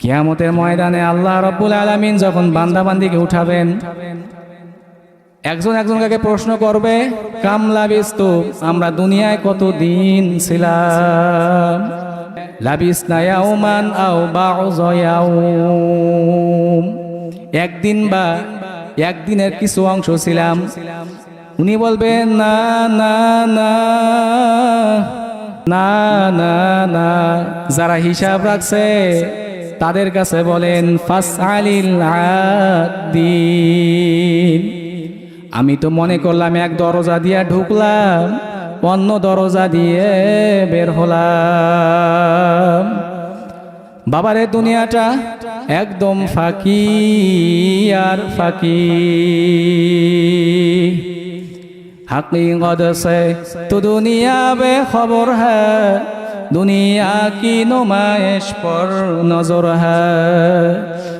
কিয়ামতের ময়দানে আল্লাহ রব্বুল আলমিন যখন বান্দাবান্দিকে উঠাবেন, একজন একজনকে প্রশ্ন করবে কামলা বিস্তু আমরা দুনিয়ায় কত দিন ছিলাম? লাবিস নায়াউমান আও বাউম একদিন বা একদিনের কিছু অংশ ছিলাম। উনি বলবেন না না না না না না, যারা হিসাব রাখছে তাদের কাছে বলেন আমি তো মনে করলাম এক দরজা দিয়ে ঢুকলাম, অন্য দরজা দিয়ে বের হলাম। বাবারে, দুনিয়াটা একদম ফাঁকি আর ফাঁকি। হাকিগত সে তো দুনিয়া বে খবর হ্যাঁ দুনিয়া কি নোমায়েশ পর নজর হ্যাঁ?